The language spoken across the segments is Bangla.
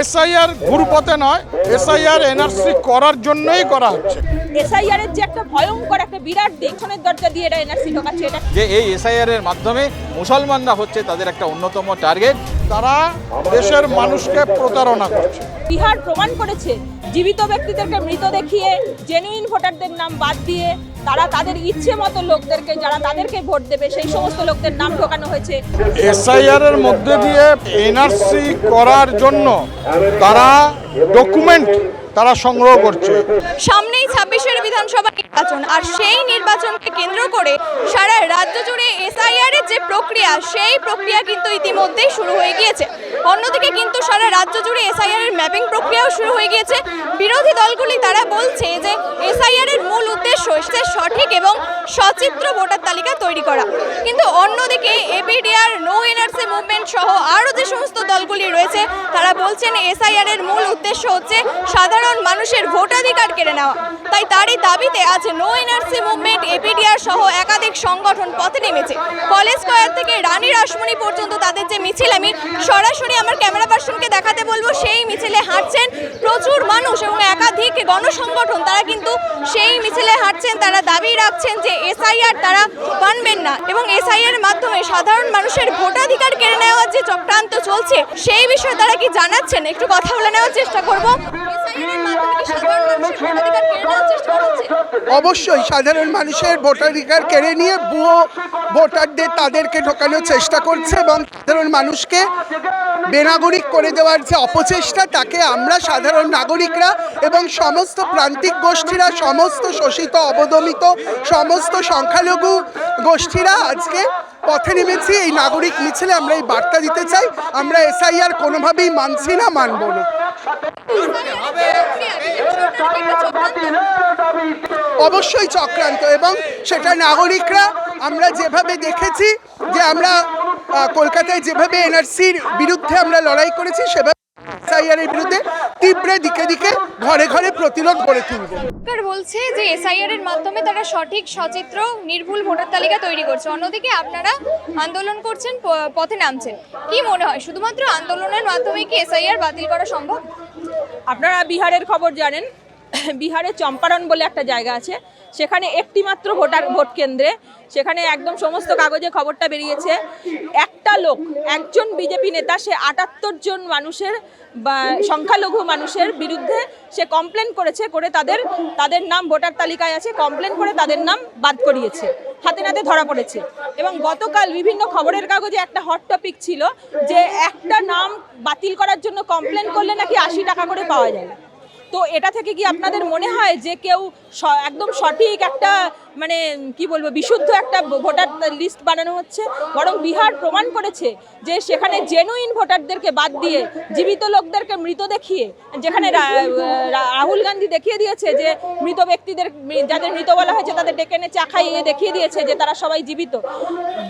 এসআইআর ঘুরপথে নয় এসআইআর এনআরসি করার জন্যই করা হচ্ছে। এসআইআর এর যে একটা ভয়ঙ্কর একটা বিরাট দিক পেছনের দরজা দিয়ে এটা এনআরসি ঢোকাচ্ছে এটা যে এই এসআইআর এর মাধ্যমে মুসলমানরা হচ্ছে তাদের একটা অন্যতম টার্গেট। তারা দেশের মানুষকে প্রতারণা করছে। বিহার প্রমাণ করেছে জীবিত ব্যক্তিদেরকে মৃত দেখিয়ে জেনুইন ভোটারদের নাম বাদ দিয়ে তারা তাদের ইচ্ছে মতো লোকদেরকে যারা তাদেরকে ভোট দেবে সেই সমস্ত লোকদের নাম ঢোকানো হয়েছে। এসআইআর এর মধ্যে দিয়ে এনআরসি করার জন্য তারা ডকুমেন্ট তারা সংগ্রহ করছে। সামনেই ছাব্বিশের বিধানসভা নির্বাচন আর সেই নির্বাচনকে কেন্দ্র করে সারা রাজ্য জুড়ে এসআইআর এর যে প্রক্রিয়া সেই প্রক্রিয়া কিন্তু ইতিমধ্যেই শুরু হয়ে গিয়েছে। অন্যদিকে কিন্তু সারা রাজ্য জুড়ে এসআইআর এর ম্যাপিং প্রক্রিয়াও শুরু হয়ে গিয়েছে। বিরোধী দলগুলি তারা বলছে যে এসআইআর এর মূল উদ্দেশ্য সঠিক এবং সচিত্র ভোটার তালিকা তৈরি করা। কিন্তু অন্যদিকে এপিডিআর নো এনআরসি মুভমেন্ট সহ আরও যে সমস্ত দলগুলি রয়েছে, তারা বলছেন এসআইআর এর মূল উদ্দেশ্য হচ্ছে সাধারণ মানুষের ভোটাধিকার কেড়ে নেওয়া। তাই তারই দাবিতে আজ নো এনআরসি মুভমেন্ট এপিডিআর সহ একাধিক সংগঠন পথে নেমেছে। কলেজ স্কয়ার থেকে রানী রাসমণি পর্যন্ত তাদের যে মিছিল, আমি সরাসরি আমার ক্যামেরা পার্সনকে দেখাতে বলব, সেই মিছিলে হাঁটছেন প্রচুর মানুষ এবং একাধিক গণসংগঠন, তারা কিন্তু সেই মিছিলে হাঁটছেন, তারা দাবি রাখছেন যে এসআইআর তারা মানবেন না এবং এসআইআর মাধ্যমে সাধারণ মানুষের ভোটাধিকার কেড়ে নেওয়ার যে চক্রান্ত চলছে, সেই বিষয়ে তারা কি জানাচ্ছেন? একটু কথা বলে নেওয়ার চেষ্টা করব। অবশ্যই সাধারণ মানুষের ভোটাধিকার কেড়ে নিয়ে ভুয়ো ভোটারদের তাদেরকে ঢোকানোর চেষ্টা করছে এবং সাধারণ মানুষকে বেনাগরিক করে দেওয়ার যে অপচেষ্টা, তাকে আমরা সাধারণ নাগরিকরা এবং সমস্ত প্রান্তিক গোষ্ঠীরা, সমস্ত শোষিত, অবদমিত, সমস্ত সংখ্যালঘু গোষ্ঠীরা আজকে পথে নেমেছি, এই নাগরিক মিছিলে আমরা এই বার্তা দিতে চাই। আমরা এসআইআর কোনোভাবেই মানছি না, মানব না। অবশ্যই চক্রান্ত এবং সেটা নাগরিকরা, আমরা যেভাবে দেখেছি যে আমরা কলকাতায় যেভাবে এনআরসির বিরুদ্ধে আমরা লড়াই করেছি, সেভাবে এসআইআর এর বিরুদ্ধে তীব্র দিকে দিকে ঘরে ঘরে প্রতিরোধ গড়ে তুলব। সরকার বলছে যে এসআইআর এর মাধ্যমে তারা সঠিক সচিত্র নির্ভুল ভোটার তালিকা তৈরি করছে। অন্যদিকে আপনারা আন্দোলন করছেন প- পথে নামছেন। কি মনে হয় শুধুমাত্র আন্দোলনের মাধ্যমে কি এসআইআর বাতিল করা সম্ভব? আপনারা বিহারের খবর জানেন। বিহারে চম্পারণ বলে একটা জায়গা আছে। সেখানে একটি মাত্র ভোটার ভোট কেন্দ্রে, সেখানে একদম সমস্ত কাগজে খবরটা বেরিয়েছে। একটা লোক, একজন বিজেপি নেতা, সে আটাত্তর জন মানুষের বা সংখ্যালঘু মানুষের বিরুদ্ধে সে কমপ্লেন করেছে, করে তাদের তাদের নাম ভোটার তালিকায় আছে কমপ্লেন করে তাদের নাম বাদ করিয়েছে, হাতে নাতে ধরা পড়েছে। এবং গতকাল বিভিন্ন খবরের কাগজে একটা হট টপিক ছিল যে একটা নাম বাতিল করার জন্য কমপ্লেন করলে নাকি আশি টাকা করে পাওয়া যায়। তো এটা থেকে কি আপনাদের মনে হয় যে কেউ একদম সঠিক একটা মানে কি বলব, বিশুদ্ধ একটা ভোটার লিস্ট বানানো হচ্ছে, বরং বিহার প্রমাণ করেছে যে সেখানে জেনুইন ভোটারদেরকে বাদ দিয়ে, জীবিত লোকদেরকে মৃত দেখিয়ে, যেখানে রাহুল গান্ধী দেখিয়ে দিয়েছে যে মৃত ব্যক্তিদের যাদের মৃত বলা হয়েছে তাদের ডেকে এনে চা খাইয়ে দেখিয়ে দিয়েছে যে তারা সবাই জীবিত।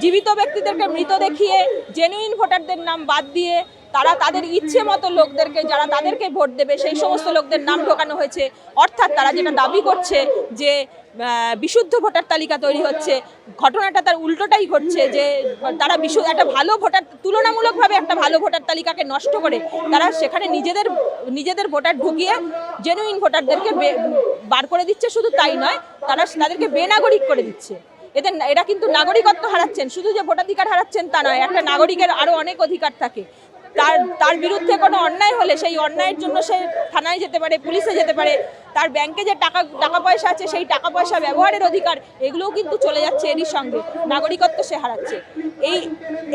জীবিত ব্যক্তিদেরকে মৃত দেখিয়ে জেনুইন ভোটারদের নাম বাদ দিয়ে তারা তাদের ইচ্ছে মতো লোকদেরকে, যারা তাদেরকে ভোট দেবে, সেই সমস্ত লোকদের নাম ঢোকানো হয়েছে। অর্থাৎ তারা যেটা দাবি করছে যে বিশুদ্ধ ভোটার তালিকা তৈরি হচ্ছে, ঘটনাটা তার উল্টোটাই ঘটছে যে, তারা বিশু, একটা ভালো ভোটার, তুলনামূলকভাবে একটা ভালো ভোটার তালিকাকে নষ্ট করে তারা সেখানে নিজেদের নিজেদের ভোটার ঢুকিয়ে জেনুইন ভোটারদেরকে বার করে দিচ্ছে। শুধু তাই নয়, তারা তাদেরকে বেনাগরিক করে দিচ্ছে। এদের এরা কিন্তু নাগরিকত্ব হারাচ্ছেন। শুধু যে ভোটাধিকার হারাচ্ছেন তা নয়, একটা নাগরিকের আরও অনেক অধিকার থাকে। তার তার বিরুদ্ধে কোনো অন্যায় হলে সেই অন্যায়ের জন্য সে থানায় যেতে পারে, পুলিশে যেতে পারে তার ব্যাংকে যে টাকা টাকা পয়সা আছে, সেই টাকা পয়সা ব্যবহারের অধিকার, এগুলোও কিন্তু চলে যাচ্ছে এরই সঙ্গে। নাগরিকত্ব সে হারাচ্ছে। এই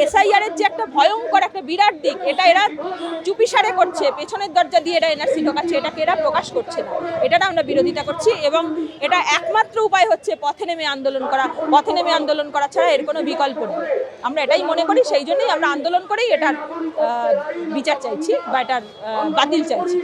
এসআইআর এর যে একটা ভয়ঙ্কর একটা বিরাট দিক, এটা এরা চুপিসারে করছে, পেছনের দরজা দিয়ে এরা এনআরসি ঢোকাচ্ছে, এটাকে এরা প্রকাশ করছে না। এটার আমরা বিরোধিতা করছি এবং এটা একমাত্র উপায় হচ্ছে পথে নেমে আন্দোলন করা। পথে নেমে আন্দোলন করা ছাড়া এর কোনো বিকল্প নেই। আমরা এটাই মনে করি, সেই জন্যই আমরা আন্দোলন করেই এটার বিচার চাইছি বা এটার বাতিল চাইছি।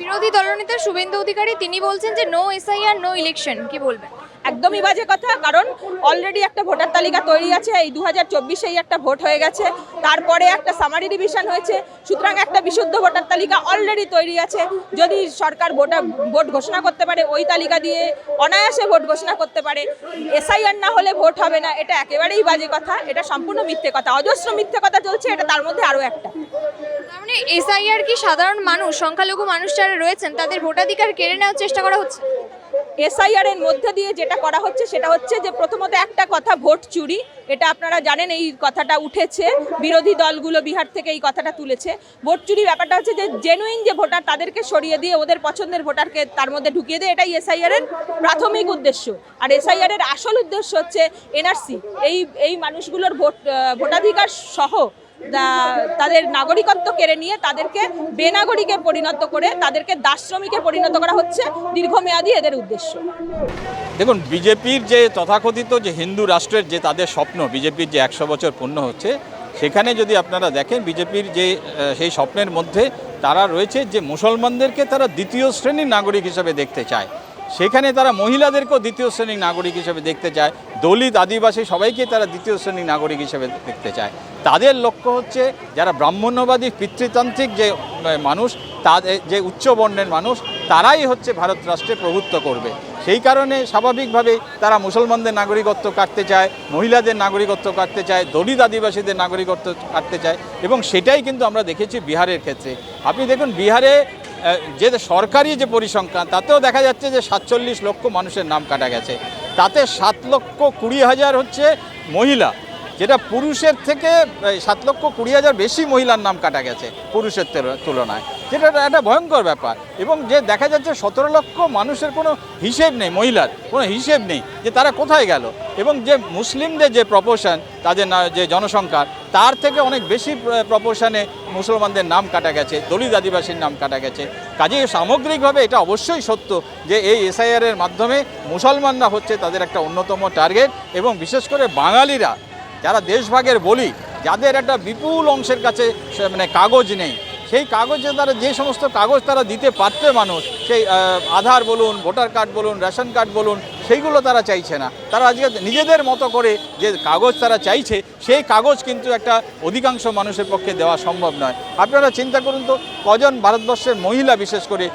বিরোধী দলনেতা শুভেন্দু অধিকারী তিনি বলছেন যে নো এসআইআর নো ইলেকশন কি বলবেন? একদমই বাজে কথা, কারণ অলরেডি একটা ভোটার তালিকা তৈরি আছে, এই দু হাজার চব্বিশেই একটা ভোট হয়ে গেছে, তারপরে একটা সামারি ডিভিশন হয়েছে, সুতরাং একটা বিশুদ্ধ ভোটার তালিকা অলরেডি তৈরি আছে। যদি সরকার ভোটার ভোট ঘোষণা করতে পারে, ওই তালিকা দিয়ে অনায়াসে ভোট ঘোষণা করতে পারে এসআইআর না হলে ভোট হবে না, এটা একেবারেই বাজে কথা, এটা সম্পূর্ণ মিথ্যে কথা, অজস্র মিথ্যে কথা চলছে, এটা তার মধ্যে আরও একটা। এসআইআর কি সাধারণ মানুষ, সংখ্যালঘু মানুষ যারা রয়েছেন, তাদের ভোটাধিকার কেড়ে নেওয়ার চেষ্টা করা হচ্ছে? এসআইআর এর মধ্যে দিয়ে যেটা করা হচ্ছে, সেটা হচ্ছে যে প্রথমত একটা কথা, ভোট চুরি। এটা আপনারা জানেন, এই কথাটা উঠেছে। বিরোধী দলগুলো বিহার থেকে এই কথাটা তুলেছে। ভোট চুরি ব্যাপারটা হচ্ছে যে জেনুইন যে ভোটার, তাদেরকে সরিয়ে দিয়ে ওদের পছন্দের ভোটারকে তার মধ্যে ঢুকিয়ে দিয়ে, এটাই এসআইআর এর প্রাথমিক উদ্দেশ্য। আর এসআইআর এর আসল উদ্দেশ্য হচ্ছে এনআরসি। এই এই মানুষগুলোর ভোট ভোটাধিকার সহ তাদের নাগরিকত্ব কেড়ে নিয়ে তাদেরকে বেনাগরিকে পরিণত করে, তাদেরকে দাশ্রমিকে পরিণত করা হচ্ছে দীর্ঘমেয়াদী এদের উদ্দেশ্য। দেখুন, বিজেপির যে তথাকথিত যে হিন্দু রাষ্ট্রের যে তাদের স্বপ্ন, বিজেপির যে একশো বছর পূর্ণ হচ্ছে, সেখানে যদি আপনারা দেখেন, বিজেপির যে সেই স্বপ্নের মধ্যে তারা রয়েছে যে মুসলমানদেরকে তারা দ্বিতীয় শ্রেণির নাগরিক হিসেবে দেখতে চায়। সেখানে তারা মহিলাদেরকেও দ্বিতীয় শ্রেণির নাগরিক হিসেবে দেখতে চায়। দলিত আদিবাসী সবাইকে তারা দ্বিতীয় শ্রেণির নাগরিক হিসেবে দেখতে চায়। তাদের লক্ষ্য হচ্ছে যারা ব্রাহ্মণ্যবাদী, পিতৃতান্ত্রিক যে মানুষ, তাদের যে উচ্চ বর্ণের মানুষ, তারাই হচ্ছে ভারত রাষ্ট্রে প্রভুত্ব করবে। সেই কারণে স্বাভাবিকভাবেই তারা মুসলমানদের নাগরিকত্ব কাটতে চায়, মহিলাদের নাগরিকত্ব কাটতে চায়, দলিত আদিবাসীদের নাগরিকত্ব কাটতে চায় এবং সেটাই কিন্তু আমরা দেখেছি বিহারের ক্ষেত্রে। আপনি দেখুন, বিহারে যে সরকারি যে পরিসংখ্যান, তাতেও দেখা যাচ্ছে যে সাতচল্লিশ লক্ষ মানুষের নাম কাটা গেছে। তাতে সাত লক্ষ কুড়ি হাজার হচ্ছে মহিলা, যেটা পুরুষের থেকে সাত লক্ষ কুড়ি হাজার বেশি মহিলার নাম কাটা গেছে পুরুষের তুল- তুলনায়। যেটা একটা ভয়ঙ্কর ব্যাপার। এবং যে দেখা যাচ্ছে সতেরো লক্ষ মানুষের কোনো হিসেব নেই, মহিলার কোনো হিসেব নেই যে তারা কোথায় গেল। এবং যে মুসলিমদের যে প্রপোর্শন তাদের যে জনসংখ্যা, তার থেকে অনেক বেশি প্রপোর্শনে মুসলমানদের নাম কাটা গেছে, দলিত আদিবাসীর নাম কাটা গেছে। কাজেই সামগ্রিকভাবে এটা অবশ্যই সত্য যে এই এসআইআরের মাধ্যমে মুসলমানরা হচ্ছে তাদের একটা অন্যতম টার্গেট এবং বিশেষ করে বাঙালিরা, যারা দেশভাগের বলি, যাদের একটা বিপুল অংশের কাছে মানে কাগজ নেই সেই কাগজে তারা যে সমস্ত কাগজ তারা দিতে পারতে মানুষ, সেই আধার বলুন, ভোটার কার্ড বলুন, রেশন কার্ড বলুন, সেইগুলো তারা চাইছে না। তারা আজকে নিজেদের মতো করে যে কাগজ তারা চাইছে, সেই কাগজ কিন্তু একটা অধিকাংশ মানুষের পক্ষে দেওয়া সম্ভব নয়। আপনারা চিন্তা করুন তো, কজন ভারতবর্ষের মহিলা বিশেষ করে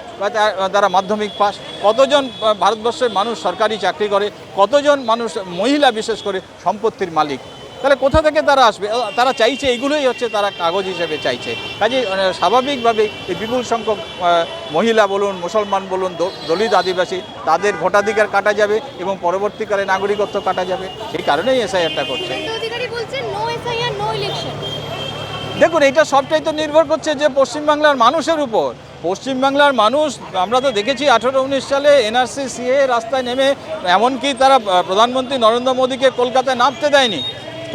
তারা মাধ্যমিক পাস কতজন ভারতবর্ষের মানুষ সরকারি চাকরি করে, কতজন মানুষ মহিলা বিশেষ করে সম্পত্তির মালিক? তাহলে কোথা থেকে তারা আসবে? তারা চাইছে এগুলোই হচ্ছে তারা কাগজ হিসেবে চাইছে। কাজে স্বাভাবিকভাবেই এই বিপুল সংখ্যক মহিলা বলুন মুসলমান বলুন দলিত আদিবাসী তাদের ভোটাধিকার কাটা যাবে এবং পরবর্তীকালে নাগরিকত্ব কাটা যাবে। সেই কারণেই এসআইআরটা করছে। দেখুন এটা সবটাই তো নির্ভর করছে যে পশ্চিমবাংলার মানুষের উপর। পশ্চিমবাংলার মানুষ আমরা তো দেখেছি আঠেরো উনিশ সালে এনআরসি সিএ রাস্তায় নেমে এমনকি তারা প্রধানমন্ত্রী নরেন্দ্র মোদীকে কলকাতায় নামতে দেয়নি।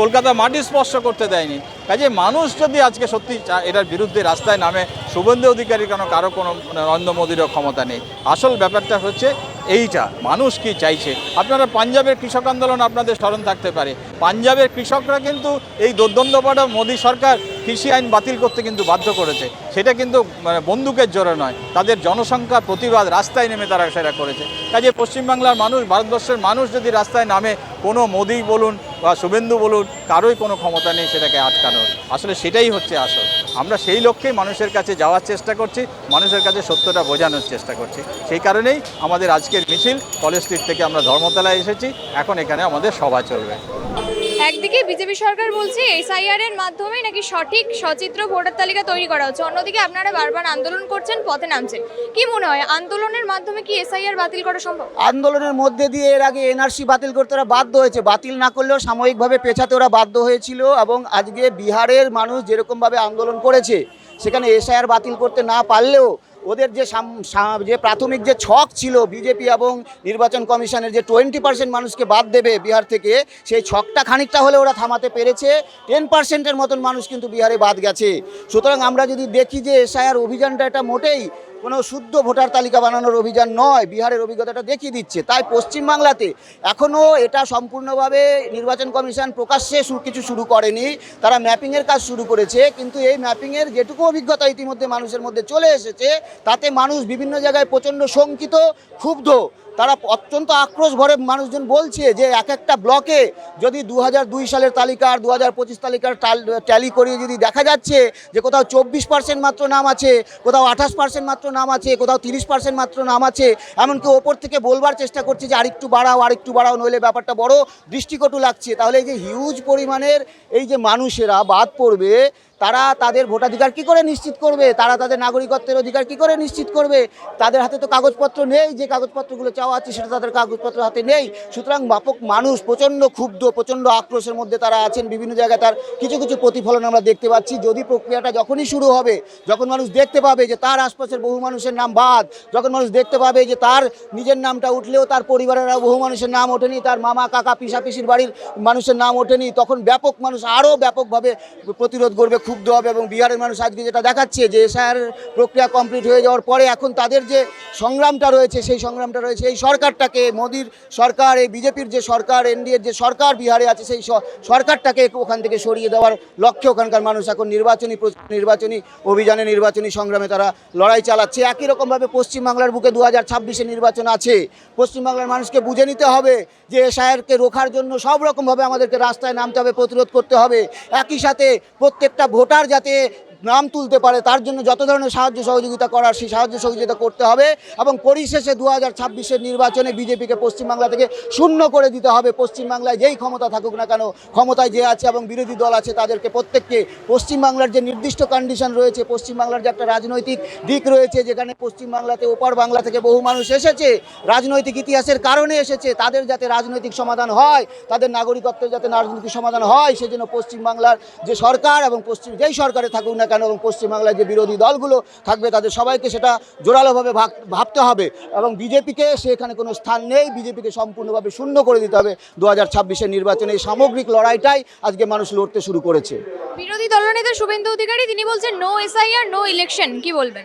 কলকাতা মাটি স্পর্শ করতে দেয়নি। কাজে মানুষ যদি আজকে সত্যি এটার বিরুদ্ধে রাস্তায় নামে, শুভেন্দু অধিকারী কেন কারও কোনো নরেন্দ্র মোদীরও ক্ষমতা নেই? আসল ব্যাপারটা হচ্ছে এইটা, মানুষ কি চাইছে? আপনারা পাঞ্জাবের কৃষক আন্দোলন আপনাদের স্মরণ থাকতে পারে। পাঞ্জাবের কৃষকরা কিন্তু এই দুর্দ্বন্দ্বপাড়া মোদী সরকার কৃষি আইন বাতিল করতে কিন্তু বাধ্য করেছে। সেটা কিন্তু মানে বন্দুকের জোরে নয়, তাদের জনসংখ্যার প্রতিবাদ রাস্তায় নেমে তারা সেটা করেছে। কাজে পশ্চিমবাংলার মানুষ, ভারতবর্ষের মানুষ যদি রাস্তায় নামে, কোনো মোদি বলুন বা শুভেন্দু বলুন, কারোই কোনো ক্ষমতা নেই সেটাকে আটকানোর। আসলে সেটাই হচ্ছে আসল। আমরা সেই লক্ষ্যেই মানুষের কাছে যাওয়ার চেষ্টা করছি, মানুষের কাছে সত্যটা বোঝানোর চেষ্টা করছি। সেই কারণেই আমাদের আজকের মিছিল কলেজ স্ট্রিট থেকে আমরা ধর্মতলায় এসেছি, এখন এখানে আমাদের সভা চলবে। একদিকে বিজেপি সরকার বলছে এসআইআর এর মাধ্যমে নাকি সঠিক সচিত্র ভোটার তালিকা তৈরি করা হচ্ছে। অন্যদিকে আপনারা বারবার আন্দোলন করছেন, পথে নামছেন। কি মনে হয়, আন্দোলনের মাধ্যমে কি এসআইআর বাতিল করা সম্ভব? আন্দোলনের মধ্যে দিয়ে এর আগে এনআরসি বাতিল করতে ওরা বাধ্য হয়েছে। বাতিল না করলেও সাময়িকভাবে পেছাতে ওরা বাধ্য হয়েছিল এবং আজকে বিহারের মানুষ যেরকমভাবে আন্দোলন করেছে, সেখানে এসআইআর বাতিল করতে না পারলেও ওদের যে যে প্রাথমিক যে ছক ছিল বিজেপি এবং নির্বাচন কমিশনের যে টোয়েন্টি পার্সেন্ট মানুষকে বাদ দেবে বিহার থেকে, সেই ছকটা খানিকটা হলে ওরা থামাতে পেরেছে। টেন পার্সেন্টের মতন মানুষ কিন্তু বিহারে বাদ গেছে। সুতরাং আমরা যদি দেখি যে এসআইআর অভিযানটা এটা মোটেই কোনো শুদ্ধ ভোটার তালিকা বানানোর অভিযান নয়, বিহারের অভিজ্ঞতাটা দেখিয়ে দিচ্ছে। তাই পশ্চিমবাংলাতে এখনও এটা সম্পূর্ণভাবে নির্বাচন কমিশন প্রকাশ্যে কিছু শুরু করেনি। তারা ম্যাপিংয়ের কাজ শুরু করেছে, কিন্তু এই ম্যাপিংয়ের যেটুকু অভিজ্ঞতা ইতিমধ্যে মানুষের মধ্যে চলে এসেছে, তাতে মানুষ বিভিন্ন জায়গায় প্রচণ্ড শঙ্কিত, ক্ষুব্ধ। তারা অত্যন্ত আক্রোশ ভরে মানুষজন বলছে যে এক একটা ব্লকে যদি দু সালের তালিকা আর দু হাজার পঁচিশ তালিকার ট্যালি করিয়ে যদি দেখা যাচ্ছে যে কোথাও চব্বিশ পার্সেন্ট মাত্র নাম আছে, কোথাও আঠাশ পার্সেন্ট মাত্র নাম আছে, কোথাও তিরিশ পার্সেন্ট মাত্র নাম আছে, এমনকি ওপর থেকে বলবার চেষ্টা করছে যে আরেকটু বাড়াও আরেকটু বাড়াও, নইলে ব্যাপারটা বড় দৃষ্টিকটু লাগছে। তাহলে এই যে হিউজ পরিমাণের এই যে মানুষেরা বাদ পড়বে তারা তাদের ভোটাধিকার কি করে নিশ্চিত করবে? তারা তাদের নাগরিকত্বের অধিকার কি করে নিশ্চিত করবে? তাদের হাতে তো কাগজপত্র নেই, যে কাগজপত্রগুলো চাওয়া আছে সেটা তাদের কাগজপত্র হাতে নেই। সুতরাং ব্যাপক মানুষ প্রচণ্ড ক্ষুব্ধ, প্রচণ্ড আক্রোশের মধ্যে তারা আছেন। বিভিন্ন জায়গায় তার কিছু কিছু প্রতিফলন আমরা দেখতে পাচ্ছি। যদি প্রক্রিয়াটা যখনই শুরু হবে, যখন মানুষ দেখতে পাবে যে তার আশপাশের বহু মানুষের নাম বাদ, যখন মানুষ দেখতে পাবে যে তার নিজের নামটা উঠলেও তার পরিবারের বহু মানুষের নাম ওঠেনি, তার মামা, কাকা, পিসা, পিসির বাড়ির মানুষের নাম ওঠেনি, তখন ব্যাপক মানুষ আরও ব্যাপকভাবে প্রতিরোধ করবে ক্ষুব্ধ হবে এবং বিহারের মানুষ আজকে যেটা দেখাচ্ছে যে এসআইআর প্রক্রিয়া কমপ্লিট হয়ে যাওয়ার পরে এখন তাদের যে সংগ্রামটা রয়েছে, সেই সংগ্রামটা রয়েছে, এই সরকারটাকে, মোদির সরকার, এই বিজেপির যে সরকার, এনডিএর যে সরকার বিহারে আছে, সেই সরকারটাকে ওখান থেকে সরিয়ে দেওয়ার লক্ষ্যে ওখানকার মানুষ এখন নির্বাচনী নির্বাচনী অভিযানে, নির্বাচনী সংগ্রামে তারা লড়াই চালাচ্ছে। একই রকমভাবে পশ্চিমবাংলার বুকে দু হাজার ছাব্বিশে নির্বাচন আছে। পশ্চিমবাংলার মানুষকে বুঝে নিতে হবে যে এসআইআরকে রোখার জন্য সব রকমভাবে আমাদেরকে রাস্তায় নামতে হবে, প্রতিরোধ করতে হবে। একই সাথে প্রত্যেকটা ভোটার যাতে নাম তুলতে পারে, তার জন্য যত ধরনের সাহায্য সহযোগিতা করার সেই সাহায্য সহযোগিতা করতে হবে এবং পরিশেষে দু হাজার ছাব্বিশের নির্বাচনে বিজেপিকে পশ্চিমবাংলা থেকে শূন্য করে দিতে হবে। পশ্চিমবাংলায় যেই ক্ষমতা থাকুক না কেন, ক্ষমতায় যে আছে এবং বিরোধী দল আছে, তাদেরকে প্রত্যেককে পশ্চিমবাংলার যে নির্দিষ্ট কন্ডিশন রয়েছে, পশ্চিমবাংলার যে একটা রাজনৈতিক দিক রয়েছে, যেখানে পশ্চিমবাংলাতে ওপার বাংলা থেকে বহু মানুষ এসেছে, রাজনৈতিক ইতিহাসের কারণে এসেছে, তাদের যাতে রাজনৈতিক সমাধান হয়, তাদের নাগরিকত্বের যাতে রাজনৈতিক সমাধান হয়, সেজন্য পশ্চিমবাংলার যে সরকার এবং পশ্চিম, যেই সরকারে থাকুক না কেন এবং পশ্চিমবাংলায় যে বিরোধী দলগুলো থাকবে তাদের সবাইকে সেটা জোরালোভাবে ভাব- ভাবতে হবে এবং বিজেপিকে সেখানে কোনো স্থান নেই। বিজেপিকে সম্পূর্ণভাবে শূন্য করে দিতে হবে দু হাজার ছাব্বিশের নির্বাচনে। এই সামগ্রিক লড়াইটাই আজকে মানুষ লড়তে শুরু করেছে। বিরোধী দলনেতা শুভেন্দু অধিকারী, তিনি বলছেন নো এসআইআর নো ইলেকশন কি বলবেন?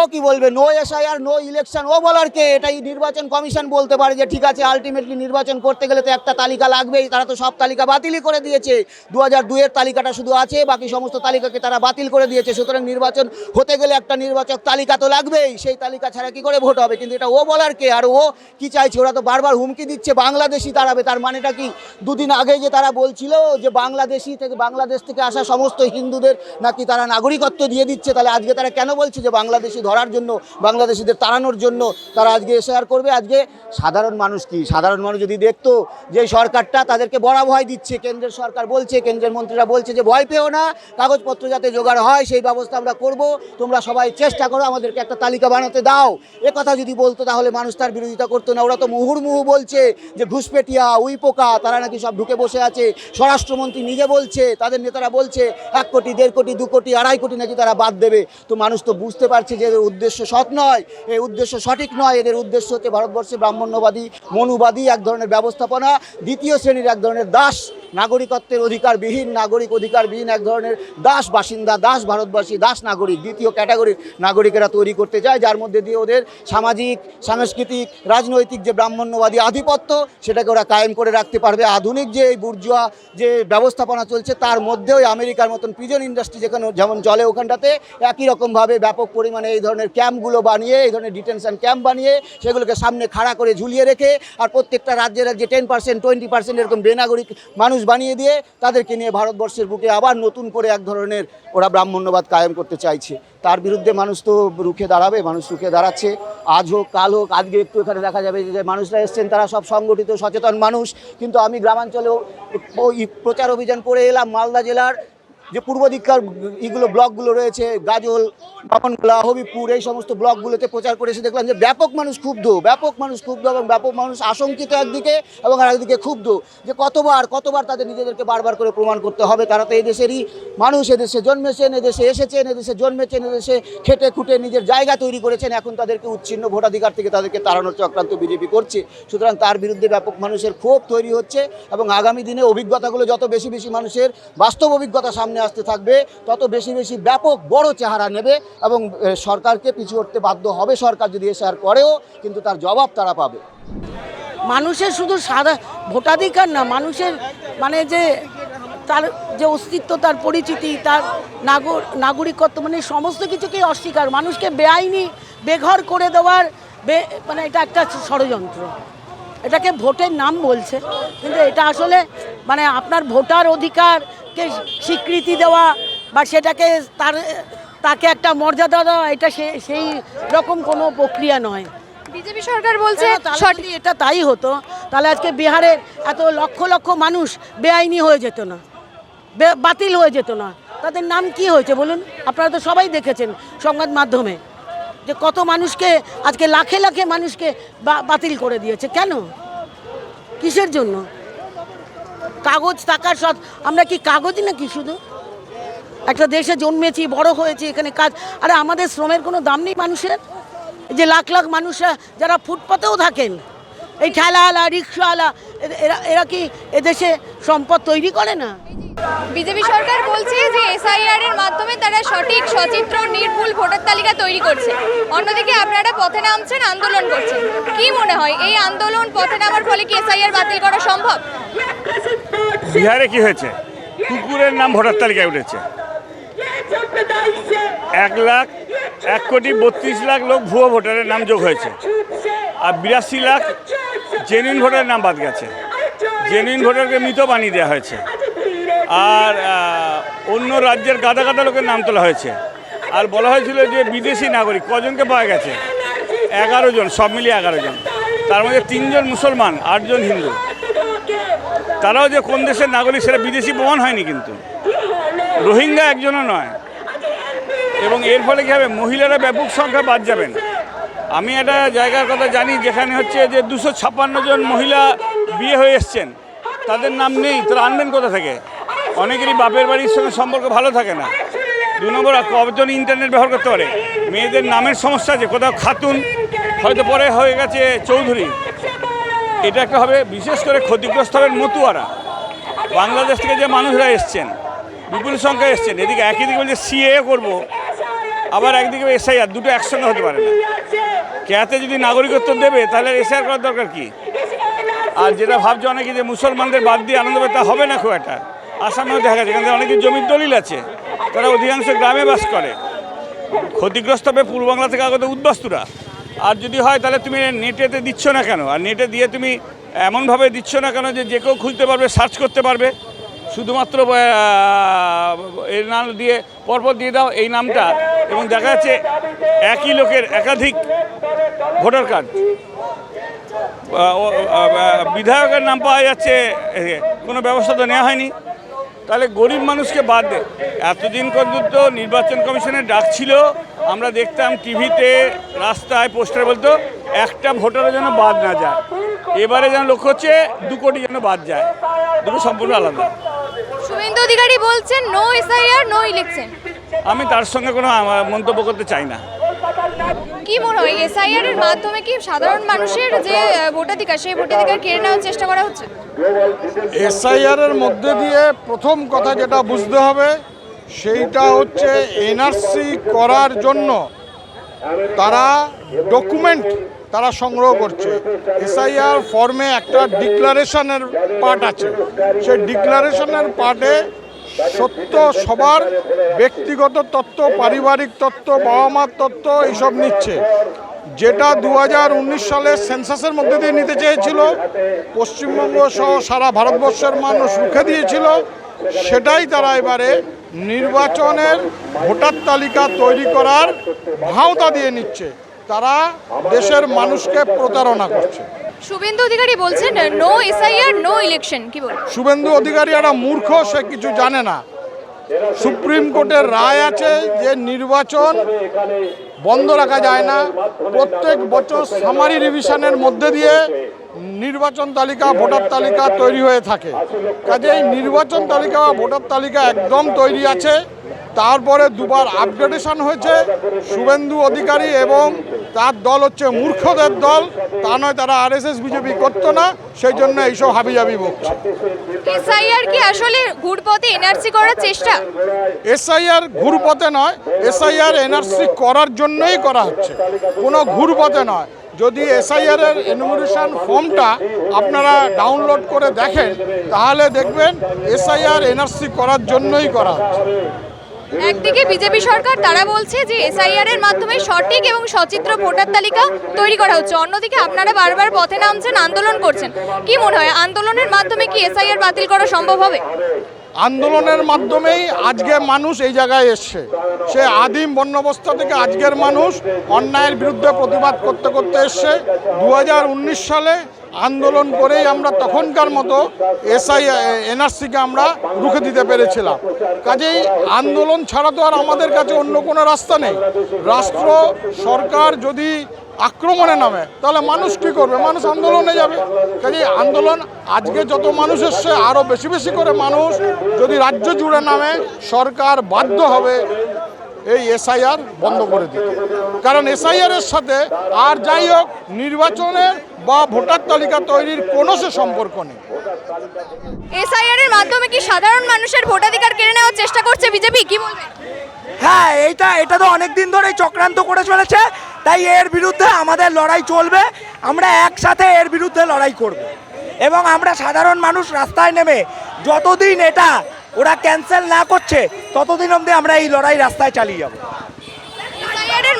ও কি বলবে? নো এসআইআর নো ইলেকশন ও বলার কে? এটাই নির্বাচন কমিশন বলতে পারে যে, ঠিক আছে আলটিমেটলি নির্বাচন করতে গেলে তো একটা তালিকা লাগবেই। তারা তো সব তালিকা বাতিলই করে দিয়েছে। দু হাজার দুইয়ের তালিকাটা শুধু আছে, বাকি সমস্ত তালিকাকে তারা বাতিল করে দিয়েছে। সুতরাং নির্বাচন হতে গেলে একটা নির্বাচক তালিকা তো লাগবেই। সেই তালিকা ছাড়া কি করে ভোট হবে? কিন্তু এটা ও বলার কে? আর ও কি চাইছে? ওরা তো বারবার হুমকি দিচ্ছে বাংলাদেশি দাঁড়াবে। তার মানেটা কি? দুদিন আগে যে তারা বলছিল যে বাংলাদেশি থেকে, বাংলাদেশ থেকে আসা সমস্ত হিন্দুদের নাকি তারা নাগরিকত্ব দিয়ে দিচ্ছে। তাহলে আজকে তারা কেন বলছে যে বাংলাদেশি ধরার জন্য, বাংলাদেশিদের তাড়ানোর জন্য তারা আজকে এসআর করবে। আজকে সাধারণ মানুষ কি? সাধারণ মানুষ যদি দেখতো যে সরকারটা তাদেরকে বড় ভয় দিচ্ছে, কেন্দ্রের সরকার বলছে, কেন্দ্রের মন্ত্রীরা বলছে যে ভয় পেও না, কাগজপত্র যাতে জোগাড় হয়, সেই ব্যবস্থা আমরা করব। তোমরা সবাই চেষ্টা করো আমাদেরকে একটা তালিকা বানাতে দাও। এ কথা যদি বলতো তাহলে মানুষ তার বিরোধিতা করতো না। ওরা তো মুহুর্মুহু বলছে যে ঘুষপেটিয়া, উইপোকা, তারা নাকি সব ঢুকে বসে আছে। স্বরাষ্ট্রমন্ত্রী নিজে বলছে, তাদের নেতারা বলছে, এক কোটি, দেড় কোটি, দু কোটি, আড়াই কোটি নাকি তারা বাদ দেবে। তো মানুষ তো বুঝতে পারছে যে এদের উদ্দেশ্য সৎ নয় এই উদ্দেশ্য সঠিক নয়, এদের উদ্দেশ্য হচ্ছে ভারতবর্ষে ব্রাহ্মণ্যবাদী, মনুবাদী এক ধরনের ব্যবস্থাপনা, দ্বিতীয় শ্রেণির এক ধরনের দাস নাগরিকত্বের অধিকারবিহীন, নাগরিক অধিকারবিহীন এক ধরনের দাস বাসিন্দা, দাস ভারতবাসী, দাস নাগরিক দ্বিতীয় ক্যাটাগরির নাগরিকেরা তৈরি করতে চায়, যার মধ্যে দিয়ে ওদের সামাজিক, সাংস্কৃতিক, রাজনৈতিক যে ব্রাহ্মণ্যবাদী আধিপত্য, সেটাকে ওরা কায়েম করে রাখতে পারবে। আধুনিক যে এই বুর্জুয়া যে ব্যবস্থাপনা চলছে, তার মধ্যেও আমেরিকার মতন প্রিজন ইন্ডাস্ট্রি যেখানে যেমন চলে ওখানটাতে, একই রকমভাবে ব্যাপক পরিমাণে এই ধরনের ক্যাম্পগুলো বানিয়ে, এই ধরনের ডিটেনশন ক্যাম্প বানিয়ে, সেগুলোকে সামনে খাড়া করে ঝুলিয়ে রেখে, আর প্রত্যেকটা রাজ্যের যে টেন পার্সেন্ট টোয়েন্টি পার্সেন্ট এরকম বেনাগরিক মানুষ বানিয়ে দিয়ে তাদেরকে নিয়ে ভারতবর্ষের বুকে আবার নতুন করে এক ধরনের ওরা ব্রাহ্মণ্যবাদ কায়েম করতে চাইছে। তার বিরুদ্ধে মানুষ তো রুখে দাঁড়াবে, মানুষ রুখে দাঁড়াচ্ছে। আজ হোক, কাল হোক, আজকে একটু এখানে দেখা যাবে যে মানুষরা এসছেন, তারা সব সংগঠিত, সচেতন মানুষ। কিন্তু আমি গ্রামাঞ্চলেও প্রচার অভিযান করে এলাম মালদা জেলার যে পূর্ব দিককার ইগুলো ব্লকগুলো রয়েছে, গাজল, বামনগোলা, হবিপুর, এই সমস্ত ব্লকগুলোতে প্রচার করে এসে দেখলাম যে ব্যাপক মানুষ ক্ষুব্ধ, ব্যাপক মানুষ ক্ষুব্ধ এবং ব্যাপক মানুষ আশঙ্কিত একদিকে এবং আরেকদিকে ক্ষুব্ধ যে কতবার কতবার তাদের নিজেদেরকে বারবার করে প্রমাণ করতে হবে। তারা তো এই দেশেরই মানুষ, এদেশে জন্মেছেন, এদেশে এসেছেন, এদেশে জন্মেছেন, এদেশে খেটে খুঁটে নিজের জায়গা তৈরি করেছেন। এখন তাদেরকে উচ্ছিন্ন ভোটাধিকার থেকে তাদেরকে তাড়ানোর চক্রান্ত বিজেপি করছে। সুতরাং তার বিরুদ্ধে ব্যাপক মানুষের ক্ষোভ তৈরি হচ্ছে এবং আগামী দিনে অভিজ্ঞতাগুলো যত বেশি বেশি মানুষের বাস্তব অভিজ্ঞতা সামনে আসতে থাকবে, তত বেশি বেশি ব্যাপক বড় চেহারা নেবে এবং সরকারকে পিছু হটতে বাধ্য হবে। সরকার যদি এসআর করেও, কিন্তু তার জবাব তারা পাবে। মানুষের শুধু সাদা, ভোটাধিকার না, মানুষের মানে যে তার যে অস্তিত্ব, তার পরিচিতি, তার নাগর নাগরিকত্ব মানে সমস্ত কিছুকেই অস্বীকার। মানুষকে বেআইনি, বেঘর করে দেওয়ার, বে মানে এটা একটা ষড়যন্ত্র। এটাকে ভোটের নাম বলছে। কিন্তু এটা আসলে মানে আপনার ভোটার অধিকারকে স্বীকৃতি দেওয়া বা সেটাকে তার তাকে একটা মর্যাদা দেওয়া এটা সে- সেই রকম কোনো প্রক্রিয়া নয়। বিজেপি সরকার বলছে যদি এটা তাই হতো তাহলে আজকে বিহারের এত লক্ষ লক্ষ মানুষ বেআইনি হয়ে যেত না বাতিল হয়ে যেত না। তাদের নাম কি হয়েছে বলুন? আপনারা তো সবাই দেখেছেন সংবাদ মাধ্যমে যে কত মানুষকে আজকে লাখে লাখে মানুষকে বা- বাতিল করে দিয়েছে। কেন? কিসের জন্য? কাগজ থাকার সৎ আমরা কি কাগজ নাকি শুধু? একটা দেশে জন্মেছি, বড় হয়েছি, এখানে কাজ আরে আমাদের শ্রমের কোনো দাম নেই মানুষের? যে লাখ লাখ মানুষরা যারা ফুটপাতেও থাকেন, এই ঠেলাওয়ালা, রিক্সাওয়ালা এরা এরা কি এদেশে সম্পদ তৈরি করে না? বিজেপি সরকার বলছে যে এসআইআর এর মাধ্যমে তারা সঠিক, সচিত্র, নির্ভুল ভোটার তালিকা তৈরি করছে। অন্যদিকে আপনারা পথে নামছেন, আন্দোলন করছেন। কি মনে হয়, এই আন্দোলন পথে নামার ফলে কি এসআইআর বাতিল করা সম্ভব? বিহারে কি হয়েছে? কুকুরের নাম ভোটার তালিকায় উঠেছে। এক লাখ, এক কোটি বত্রিশ লাখ লোক ভুয়ো ভোটারের নাম যোগ হয়েছে। আর বিরাশি লাখ জেনুইন ভোটারের নাম বাদ গেছে। জেনুইন ভোটারকে মৃত বানিয়ে দেওয়া হয়েছে। আর অন্য রাজ্যের গাদা গাদা লোকের নাম তোলা হয়েছে। আর বলা হয়েছিল যে বিদেশি নাগরিক, কজনকে পাওয়া গেছে? এগারো জন, সব মিলিয়ে এগারো জন। তার মধ্যে তিনজন মুসলমান, আটজন হিন্দু। তারাও যে কোন দেশের নাগরিক সেটা বিদেশি প্রমাণ হয়নি কিন্তু। রোহিঙ্গা একজনও নয়। এবং এর ফলে কী হবে? মহিলারা ব্যাপক সংখ্যা বাদ যাবেন। আমি একটা জায়গার কথা জানি যেখানে হচ্ছে যে দুশো ছাপ্পান্ন জন মহিলা বিয়ে হয়ে এসছেন। তাদের নাম নেই, তারা আনবেন কোথা থেকে? অনেকেরই বাপের বাড়ির সঙ্গে সম্পর্ক ভালো থাকে না। দু নম্বর কজন ইন্টারনেট ব্যবহার করতে পারে? মেয়েদের নামের সমস্যা আছে, কোথাও খাতুন, হয়তো পরে হয়ে গেছে চৌধুরী। এটা একটা হবে বিশেষ করে ক্ষতিগ্রস্ত হবেন মতুয়ারা। বাংলাদেশ থেকে যে মানুষরা এসছেন, বিপুল সংখ্যায় এসছেন, এদিকে একই দিকে বলছে সিএ করব, আবার একদিকে এসআইআর দুটো একসঙ্গে হতে পারে না। কেয়াতে যদি নাগরিকত্ব দেবে, তাহলে এসআইআর করার দরকার কি? আর যেটা ভাবছে অনেকে যে মুসলমানদের বাদ দিয়ে আনন্দ পাবে তা হবে না খুব একটা। আসামেও দেখা যাচ্ছে এখানে অনেকে জমির দলিল আছে। তারা অধিকাংশ গ্রামে বাস করে। ক্ষতিগ্রস্ত হবে পূর্ব বাংলা থেকে আগত উদ্বাস্তুরা। আর যদি হয়, তাহলে তুমি নেটেতে দিচ্ছ না কেন? আর নেটে দিয়ে তুমি এমনভাবে দিচ্ছ না কেন যে যে কেউ খুঁজতে পারবে, সার্চ করতে পারবে? শুধুমাত্র এর নাম দিয়ে পরপর দিয়ে দাও এই নামটা। এবং দেখা যাচ্ছে একই লোকের একাধিক ভোটার কার্ড। বিধায়কের নাম পাওয়া যাচ্ছে কোনো ব্যবস্থা তো নেওয়া হয়নি। তাহলে গরিব মানুষকে বাদ দে। এতদিন পর্যন্ত নির্বাচন কমিশনের ডাক ছিল আমরা দেখতাম টিভিতে রাস্তায় পোস্টার বলতো একটা ভোটারের যেন বাদ না যায়। এবারে যেন লক্ষ্য হচ্ছে দু কোটি যেন বাদ যায়। দুটো সম্পূর্ণ আলাদা। শুভেন্দু অধিকারী বলছেন নো এসআইআর নো ইলেকশন আমি তার সঙ্গে কোনো মন্তব্য করতে চাই না। কি মনে হয় এসআইআর এর মাধ্যমে কি সাধারণ মানুষের যে ভোটাধিকার, সেই ভোটাধিকার কেড়ে নেওয়ার চেষ্টা করা হচ্ছে? এসআইআর এর মধ্যে দিয়ে প্রথম কথা যেটা বুঝতে হবে, সেইটা হচ্ছে এনআরসি করার জন্য তারা ডকুমেন্ট তারা সংগ্রহ করছে। এসআইআর ফর্মে একটা ডিক্লারেশনের পার্ট আছে। সেই ডিক্লারেশনের পার্টে সত্য সবার ব্যক্তিগত তত্ত্ব, পারিবারিক তত্ত্ব বাবা মার তত্ত্ব এইসব নিচ্ছে। যেটা দু হাজার উনিশ সালে সেন্সাসের মধ্যে দিয়ে নিতে চেয়েছিল, পশ্চিমবঙ্গ সহ সারা ভারতবর্ষের মানুষ রুখে দিয়েছিল, সেটাই তারা এবারে নির্বাচনের ভোটার তালিকা তৈরি করার ভাওতা দিয়ে নিচ্ছে। তারা দেশের মানুষকে প্রতারণা করছে। শুভেন্দু অধিকারী বলছেন নো এসআইআর নো ইলেকশন কি বল শুভেন্দু অধিকারী একটা মূর্খ, সে কিছু জানে না। সুপ্রিম কোর্টের রায় আছে যে নির্বাচন বন্ধ রাখা যায় না। প্রত্যেক বছর সামারি রিভিশনের মধ্যে দিয়ে নির্বাচন তালিকা, ভোটার তালিকা তৈরি হয়ে থাকে। কাজেই নির্বাচন তালিকা বা ভোটার তালিকা একদম তৈরি আছে। তারপরে দুবার আপগ্রেডেশন হয়েছে। শুভেন্দু অধিকারী এবং তার দল হচ্ছে মূর্খদের দল। তা নয় তারা আর এস আরএসএস বিজেপি করতো না সেই জন্য এইসব হাবিজাবি বকছে। এসআইআর কি আসলে ঘুরপথে এনআরসি করার চেষ্টা? এসআইআর ঘুরপথে নয় এসআইআর এনআরসি করার জন্যই করা হচ্ছে। কোনো ঘুরপথে নয়। যদি এসআইআর এর এনুমারেশন ফর্মটা আপনারা ডাউনলোড করে দেখেন তাহলে দেখবেন এসআইআর এনআরসি করার জন্যই করা হচ্ছে। একদিকে বিজেপি সরকার, তারা বলছে যে এসআইআর এর মাধ্যমে সঠিক এবং সচিত্র ভোটার তালিকা তৈরি করা হচ্ছে। অন্যদিকে আপনারা বারবার পথে নামছেন, আন্দোলন করছেন। কি মনে হয়, আন্দোলনের মাধ্যমে কি এসআইআর বাতিল করা সম্ভব হবে? আন্দোলনের মাধ্যমেই আজকে মানুষ এই জায়গায় এসছে। সে আদিম বন্যবস্থা থেকে আজকের মানুষ অন্যায়ের বিরুদ্ধে প্রতিবাদ করতে করতে এসছে। দু হাজার উনিশ সালে আন্দোলন করেই আমরা তখনকার মতো এসআই, এনআরসিকে আমরা রুখে দিতে পেরেছিলাম। কাজেই আন্দোলন ছাড়া তো আর আমাদের কাছে অন্য কোনো রাস্তা নেই। রাষ্ট্র, সরকার যদি আক্রমণে নামে, তাহলে মানুষ কি করবে? মানুষ আন্দোলনে যাবে। কাজে আন্দোলন, আজকে যত মানুষ এসছে আরও বেশি বেশি করে মানুষ যদি রাজ্য জুড়ে নামে, সরকার বাধ্য হবে এই এসআইআর বন্ধ করে দিতে। কারণ এসআইআরের সাথে আর যাই হোক, নির্বাচনের বা ভোটার তালিকা তৈরির কোনো সে সম্পর্ক নেই। এসআইআর এর মাধ্যমে কি সাধারণ মানুষের ভোটাধিকার কেড়ে নেওয়ার চেষ্টা করছে বিজেপি? কি বলবেন? হ্যাঁ এইটা এটা তো অনেক দিন ধরেই চক্রান্ত করে চলেছে তাই এর বিরুদ্ধে আমাদের লড়াই চলবে আমরা একসাথে এর বিরুদ্ধে লড়াই করব। এবং আমরা সাধারণ মানুষ রাস্তায় নেমে যতদিন এটা ওরা ক্যান্সেল না করছে ততদিন অবধি আমরা এই লড়াই রাস্তায় চালিয়ে যাব।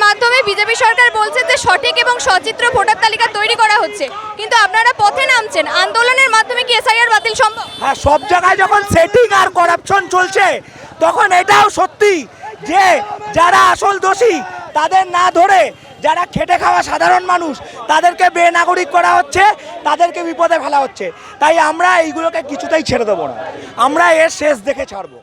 মাধ্যমে বিজেপি সরকার বলছে যে সঠিক এবং সচিত্র ভোটার তালিকা তৈরি করা হচ্ছে। কিন্তু আপনারা পথে নামছেন। আন্দোলনের মাধ্যমে কি এসআইআর বাতিল সম্ভব? হ্যাঁ সব জায়গায় যখন সেটিং আর করাপশন চলছে, তখন এটাও সত্যি যে যারা আসল দোষী, তাদের না ধরে যারা খেটে খাওয়া সাধারণ মানুষ, তাদেরকে বেনাগরিক করা হচ্ছে, তাদেরকে বিপদে ফেলা হচ্ছে। তাই আমরা এইগুলোকে কিছুতেই ছেড়ে দেবো না। আমরা এর শেষ দেখে ছাড়বো।